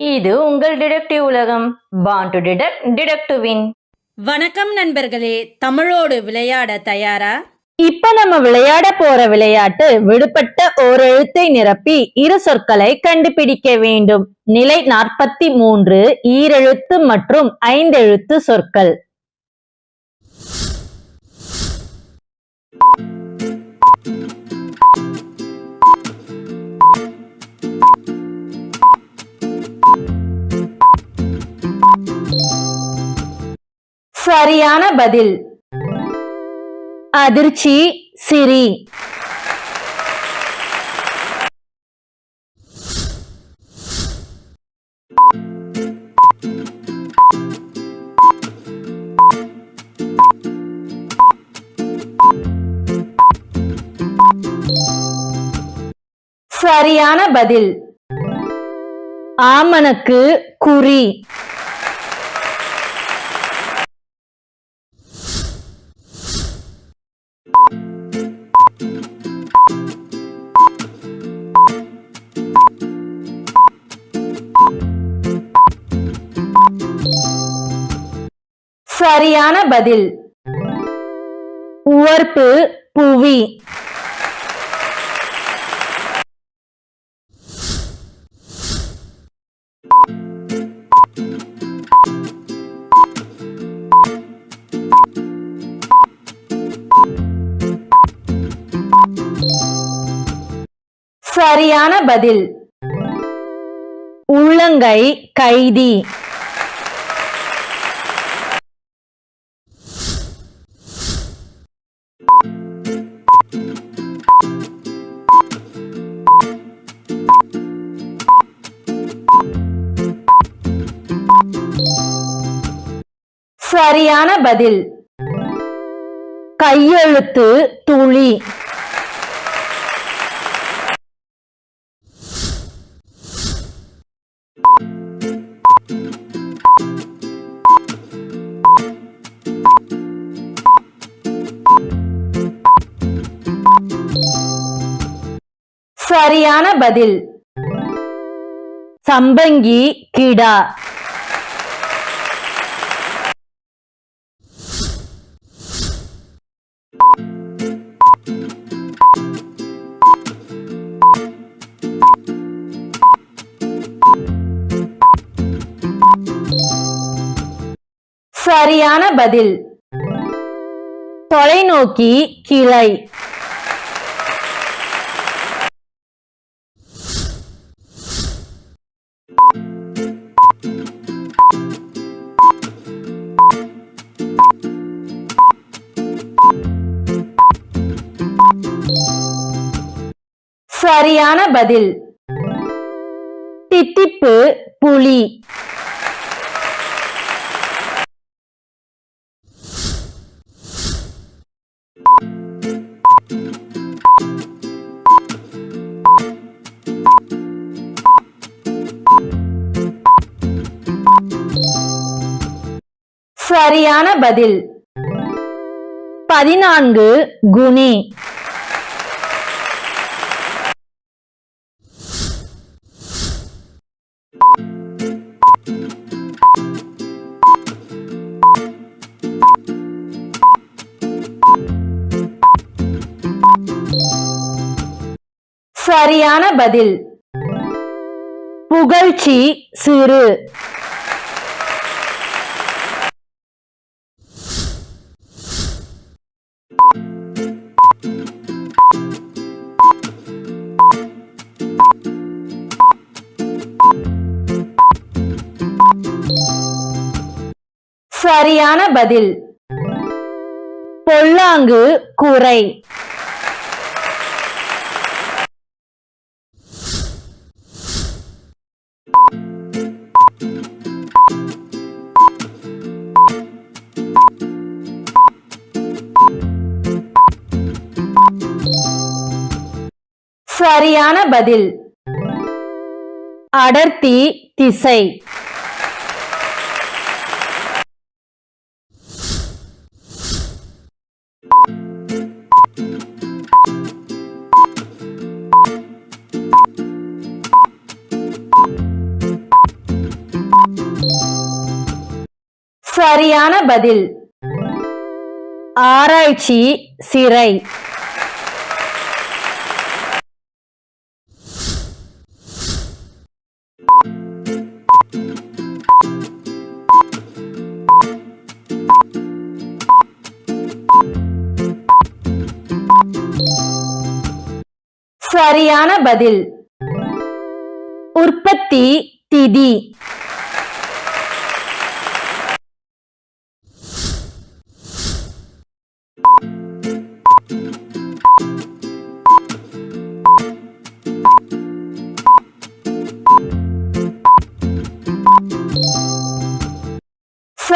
இது உங்கள் டிடெக்டிவ் உலகம். Born to detect detect to win வணக்கம் நண்பர்களே தமிழோடு விளையாட தயாரா? இப்ப நம்ம விளையாட போற விளையாட்டு விடுபட்ட ஓர் எழுத்தை நிரப்பி இரு சொற்களை கண்டுபிடிக்க வேண்டும். நிலை நாற்பத்தி மூன்று ஈரெழுத்து மற்றும் ஐந்தெழுத்து சொற்கள். சரியான பதில். அதிர்ச்சி சிரி. சரியான பதில். ஆமணக்கு குறி. சரியான பதில். உவர்ப்பு புவி. சரியான பதில். உள்ளங்கை கைதி. சரியான பதில். கையெழுத்து துளி. சரியான பதில். சம்பங்கி கிடா. சரியான பதில். தொலைநோக்கி கிளை. சரியான பதில். தித்திப்பு புலி. சரியான பதில். பதினான்கு குணி. சரியான பதில். புகழ்ச்சி சிறு. சரியான பதில். பொல்லாங்கு குறை சரியான பதில். அடர்த்தி திசை. சரியான பதில். ஆராய்ச்சி சிறை. சரியான பதில். உற்பத்தி திதி.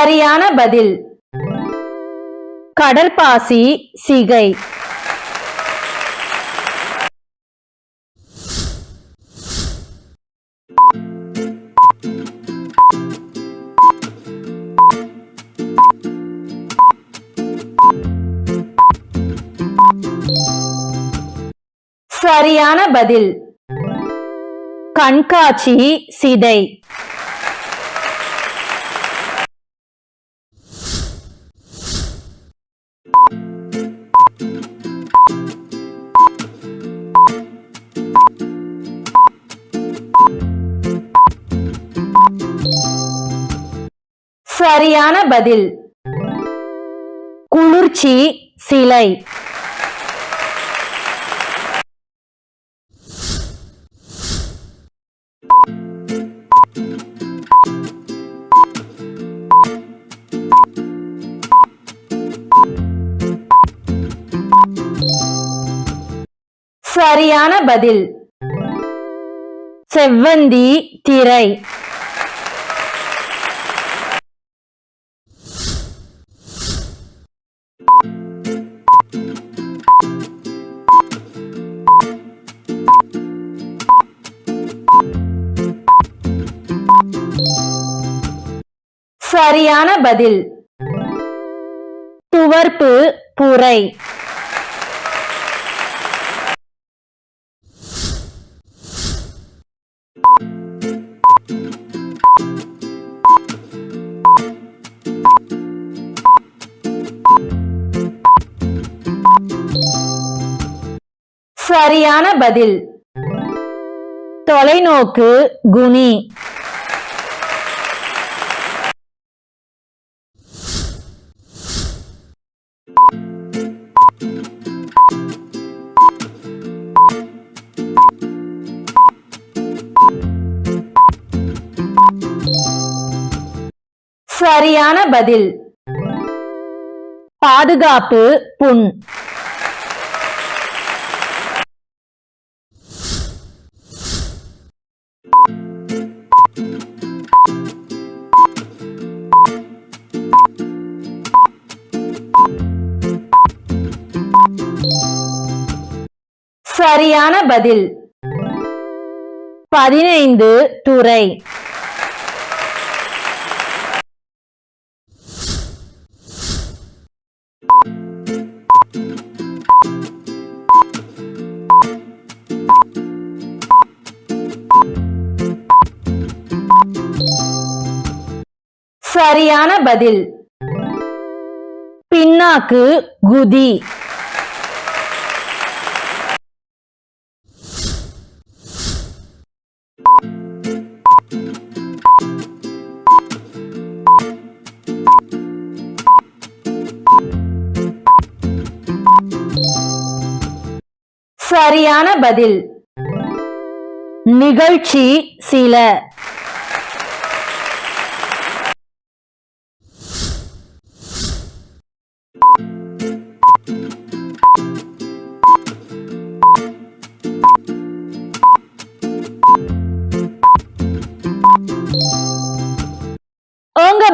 சரியான பதில். கடற்பாசி சிகை. சரியான பதில். கண்காட்சி சிதை. சரியான பதில். குளிர்ச்சி சிலை. சரியான பதில். செவ்வந்தி திரை. சரியான பதில். துவர்ப்பு புரை. சரியான பதில். தொலைநோக்கு குனி சரியான பதில். பாதுகாப்பு புண். சரியான பதில். பதினைந்து துறை. சரியான பதில். பின்னாக்கு குதி. சரியான பதில். நிகழ்ச்சி சில.